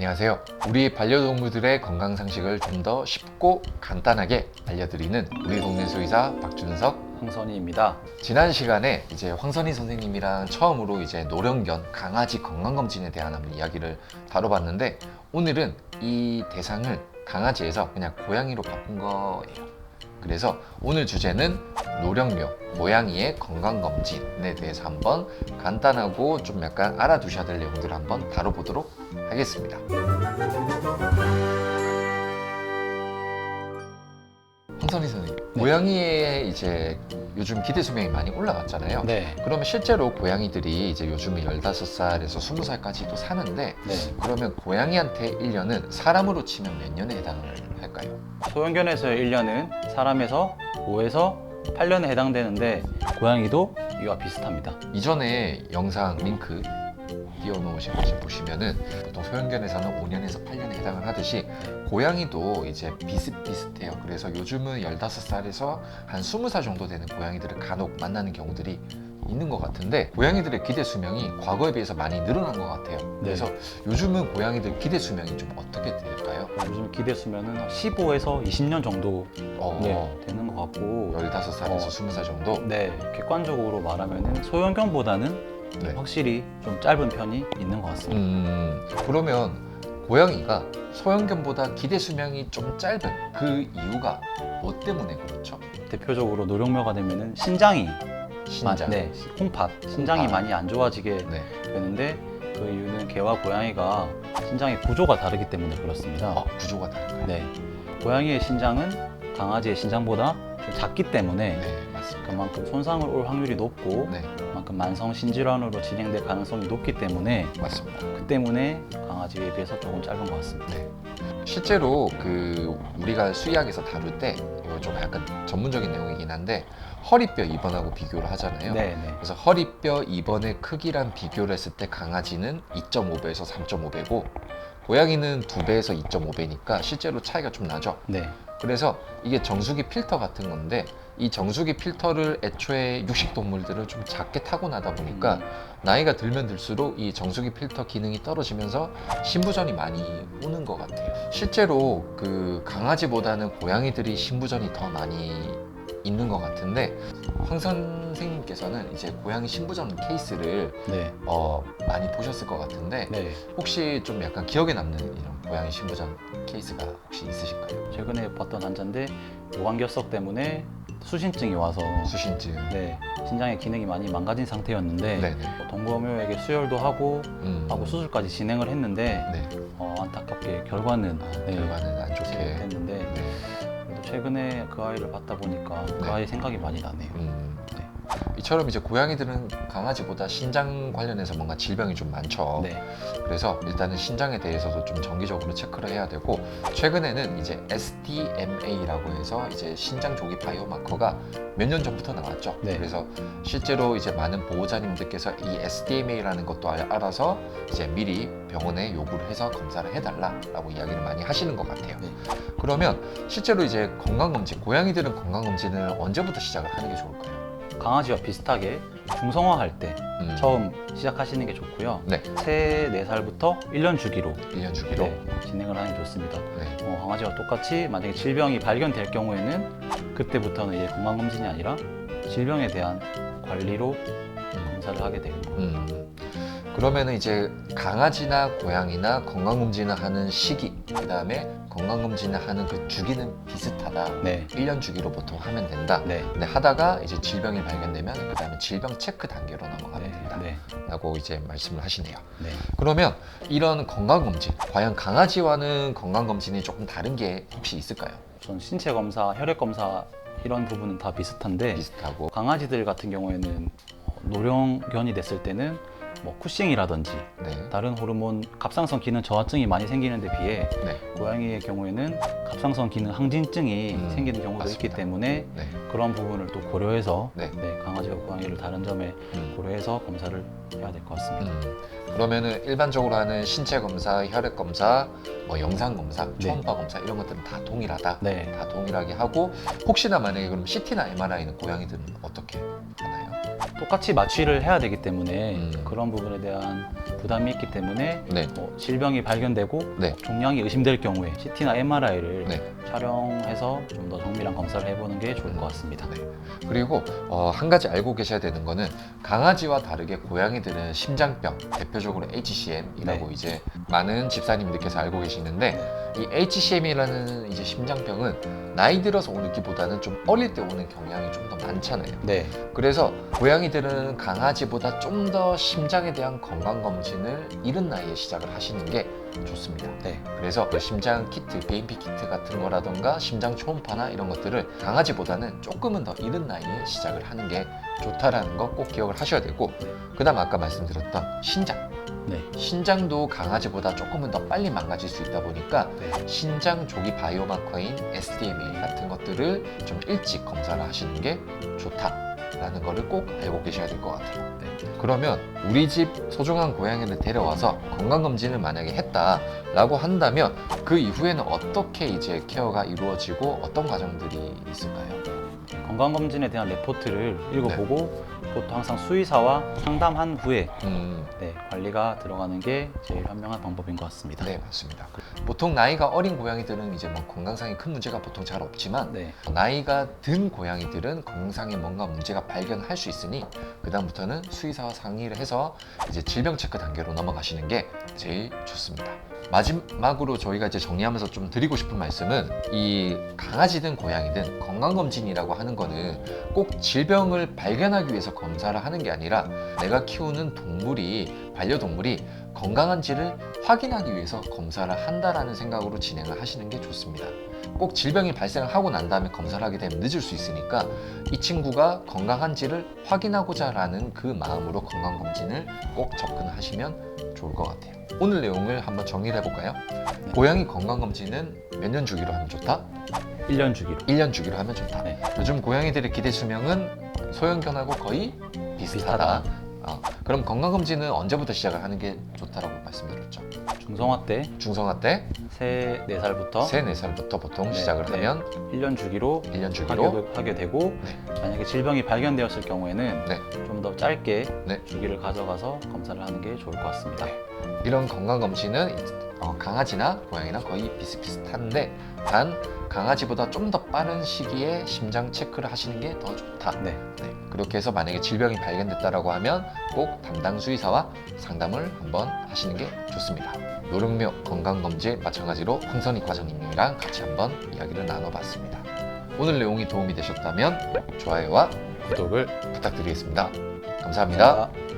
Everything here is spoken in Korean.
안녕하세요. 우리 반려동물들의 건강 상식을 좀 더 쉽고 간단하게 알려드리는 우리 동네 수의사 박준석. 황선희입니다. 지난 시간에 이제 황선희 선생님이랑 처음으로 이제 노령견 강아지 건강 검진에 대한 한번 이야기를 다뤄봤는데 오늘은 이 대상을 강아지에서 그냥 고양이로 바꾼 거예요. 그래서 오늘 주제는 노령묘 모양이의 건강 검진에 대해서 한번 간단하고 좀 약간 알아두셔야 될 내용들을 한번 다뤄보도록 하겠습니다. 황선희 선생님, 네. 고양이의 이제 요즘 기대 수명이 많이 올라갔잖아요. 네. 그러면 실제로 고양이들이 이제 요즘에 15살에서 20살까지도 사는데 네. 그러면 고양이한테 1년은 사람으로 치면 몇 년에 해당을 할까요? 소형견에서의 1년은 사람에서 5에서 8년에 해당되는데 고양이도 이와 비슷합니다. 이전에 영상 링크 띄워놓으신 거 지금 보시면은 보통 소형견에서는 5년에서 8년에 해당을 하듯이 고양이도 이제 비슷비슷해요. 그래서 요즘은 15살에서 한 20살 정도 되는 고양이들을 간혹 만나는 경우들이 있는 것 같은데 고양이들의 기대 수명이 과거에 비해서 많이 늘어난 것 같아요. 네. 그래서 요즘은 고양이들 기대 수명이 좀 어떻게 될까요? 요즘 기대 수면은 15에서 20년 정도 어, 네, 되는 것 같고 15살에서 어. 20살 정도? 네, 객관적으로 말하면은 소형견보다는 네. 확실히 좀 짧은 편이 있는 것 같습니다. 음, 그러면 고양이가 소형견보다 기대 수명이 좀 짧은 그 이유가 뭐 때문에 그렇죠? 대표적으로 노령묘가 되면은 신장이 신장. 마- 네, 콩팥 신장이 콩팥. 많이 안 좋아지게 네. 되는데 그 이유는 개와 고양이가 신장의 구조가 다르기 때문에 그렇습니다. 어, 구조가 다른가요? 네. 고양이의 신장은 강아지의 신장보다 좀 작기 때문에 네, 맞습니다. 그만큼 손상을 올 확률이 높고 네, 그만큼 만성 신질환으로 진행될 가능성이 높기 때문에 맞습니다. 그 때문에 강아지에 비해서 조금 짧은 것 같습니다. 네. 실제로 그 우리가 수의학에서 다룰 때 이거 좀 약간 전문적인 내용이긴 한데 허리뼈 입원하고 비교를 하잖아요. 네, 네. 그래서 허리뼈 입원의 크기랑 비교를 했을 때 강아지는 2.5배에서 3.5배고 고양이는 2배에서 2.5배니까 실제로 차이가 좀 나죠. 네. 그래서 이게 정수기 필터 같은 건데 이 정수기 필터를 애초에 육식 동물들은 좀 작게 타고나다 보니까 음, 나이가 들면 들수록 이 정수기 필터 기능이 떨어지면서 신부전이 많이 오는 것 같아요. 실제로 그 강아지보다는 고양이들이 신부전이 더 많이 있는 것 같은데 황 선생님께서는 이제 고양이 신부전 케이스를 네. 어, 많이 보셨을 것 같은데 네. 혹시 좀 약간 기억에 남는 이런 고양이 신부전 케이스가 혹시 있으실까요? 최근에 봤던 환자인데 요관결석 때문에 수신증이 와서 수신증. 네, 신장의 기능이 많이 망가진 상태였는데 네네. 동거묘에게 수혈도 하고 음. 하고 수술까지 진행을 했는데 네. 어, 안타깝게 결과는 아, 네, 결과는 안 좋게. 됐는데 네. 그래도 최근에 그 아이를 봤다 보니까 그 네. 아이 생각이 많이 나네요. 음. 네. 이처럼 이제 고양이들은 강아지보다 신장 관련해서 뭔가 질병이 좀 많죠. 네, 그래서 일단은 신장에 대해서도 좀 정기적으로 체크를 해야 되고 최근에는 이제 SDMA라고 해서 이제 신장 조기 바이오마커가 몇 년 전부터 나왔죠. 네. 그래서 실제로 이제 많은 보호자님들께서 이 SDMA라는 것도 알- 알아서 이제 미리 병원에 요구를 해서 검사를 해달라라고 이야기를 많이 하시는 것 같아요. 네. 그러면 실제로 이제 건강검진, 고양이들은 건강검진을 언제부터 시작을 하는 게 좋을까요? 강아지와 비슷하게 중성화할 때 음, 처음 시작하시는 게 좋고요. 네. 세, 네 살부터 1년 주기로 1년 주기로. 네, 진행을 하는 게 좋습니다. 네. 어, 강아지와 똑같이 만약에 질병이 발견될 경우에는 그때부터는 이제 건강검진이 아니라 질병에 대한 관리로 검사를 하게 되는 거예요. 음. 그러면은 이제 강아지나 고양이나 건강검진을 하는 시기, 그 다음에 건강검진을 하는 그 주기는 비슷하다. 네, 1년 주기로 보통 하면 된다. 네, 근데 하다가 이제 질병이 발견되면 그 다음에 질병 체크 단계로 넘어가면 네, 된다. 네, 라고 이제 말씀을 하시네요. 네. 그러면 이런 건강검진, 과연 강아지와는 건강검진이 조금 다른 게 혹시 있을까요? 전 신체 검사, 혈액 검사 이런 부분은 다 비슷한데 비슷하고. 강아지들 같은 경우에는 어, 노령견이 됐을 때는 뭐 쿠싱이라든지 네. 다른 호르몬 갑상선 기능 저하증이 많이 생기는 데 비해 네. 고양이의 경우에는 갑상선 기능 항진증이 음, 생기는 경우도 맞습니다. 있기 때문에 네. 그런 부분을 또 고려해서 네. 네, 강아지와 고양이를 다른 점에 음. 고려해서 검사를 해야 될 것 같습니다. 음, 그러면은 일반적으로 하는 신체 검사, 혈액 검사, 뭐 영상 검사, 네. 초음파 검사 이런 것들은 다 동일하다. 네. 다 동일하게 하고 혹시나 만약에 그럼 CT나 MRI는 고양이들은 어떻게? 똑같이 마취를 해야 되기 때문에 음. 그런 부분에 대한 부담이 있기 때문에 네. 뭐 질병이 발견되고 네. 종양이 의심될 경우에 CT나 MRI를 네. 촬영해서 좀 더 정밀한 검사를 해보는 게 좋을 음. 것 같습니다. 네. 그리고 어, 한 가지 알고 계셔야 되는 거는 강아지와 다르게 고양이들은 심장병, 대표적으로 HCM이라고 네. 이제 많은 집사님들께서 알고 계시는데 이 HCM이라는 이제 심장병은 나이 들어서 오기보다는 좀 어릴 때 오는 경향이 좀 더 많잖아요. 네. 그래서 고양이들은 강아지보다 좀 더 심장에 대한 건강 검진을 이른 나이에 시작을 하시는 게 좋습니다. 네. 그래서 그 심장 키트, BNP 키트 같은 거라던가 심장 초음파나 이런 것들을 강아지보다는 조금은 더 이른 나이에 시작을 하는 게 좋다라는 거 꼭 기억을 하셔야 되고 그다음 아까 말씀드렸던 신장 네. 신장도 강아지보다 조금은 더 빨리 망가질 수 있다 보니까 네. 신장 조기 바이오마커인 SDMA 같은 것들을 좀 일찍 검사를 하시는 게 좋다라는 거를 꼭 알고 계셔야 될 것 같아요. 네. 그러면 우리 집 소중한 고양이를 데려와서 건강검진을 만약에 했다라고 한다면 그 이후에는 어떻게 이제 케어가 이루어지고 어떤 과정들이 있을까요? 건강검진에 대한 레포트를 읽어보고 네. 보통 항상 수의사와 상담한 후에 음, 네, 관리가 들어가는 게 제일 현명한 방법인 것 같습니다. 네 맞습니다. 보통 나이가 어린 고양이들은 이제 뭐 건강상에 큰 문제가 보통 잘 없지만 네. 나이가 든 고양이들은 건강상에 뭔가 문제가 발견할 수 있으니 그 다음부터는 수의사와 상의를 해서 이제 질병 체크 단계로 넘어가시는 게 제일 좋습니다. 마지막으로 저희가 이제 정리하면서 좀 드리고 싶은 말씀은 이 강아지든 고양이든 건강검진이라고 하는 거는 꼭 질병을 발견하기 위해서 검사를 하는 게 아니라 내가 키우는 동물이 반려동물이 건강한지를 확인하기 위해서 검사를 한다라는 생각으로 진행을 하시는 게 좋습니다. 꼭 질병이 발생하고 난 다음에 검사를 하게 되면 늦을 수 있으니까 이 친구가 건강한지를 확인하고자 라는 그 마음으로 건강검진을 꼭 접근하시면 좋을 것 같아요. 오늘 내용을 한번 정리를 해볼까요? 고양이 건강검진은 몇 년 주기로 하면 좋다? 1년 주기로. 1년 주기로 하면 좋다. 네. 요즘 고양이들의 기대 수명은 소형견하고 거의 비슷하다. 비슷하다. 어, 그럼 건강검진은 언제부터 시작을 하는 게 좋다라고 말씀드렸죠? 중성화 때 중성화 때 세, 네살부터 3, 4살부터 보통 네, 시작을 네. 하면 1년 주기로 1년 주기로 하게, 하게 되고 네. 만약에 질병이 발견되었을 경우에는 네. 좀 더 짧게 네. 주기를 가져가서 검사를 하는 게 좋을 것 같습니다. 이런 건강검진은 어, 강아지나 고양이랑 거의 비슷비슷한데 단 강아지보다 좀 더 빠른 시기에 심장 체크를 하시는 게 더 좋다. 네. 네, 그렇게 해서 만약에 질병이 발견됐다라고 하면 꼭 담당 수의사와 상담을 한번 하시는 게 좋습니다. 노령묘 건강검진 마찬가지로 황선익 과장님이랑 같이 한번 이야기를 나눠봤습니다. 오늘 내용이 도움이 되셨다면 좋아요와 구독을 부탁드리겠습니다. 감사합니다. 감사합니다.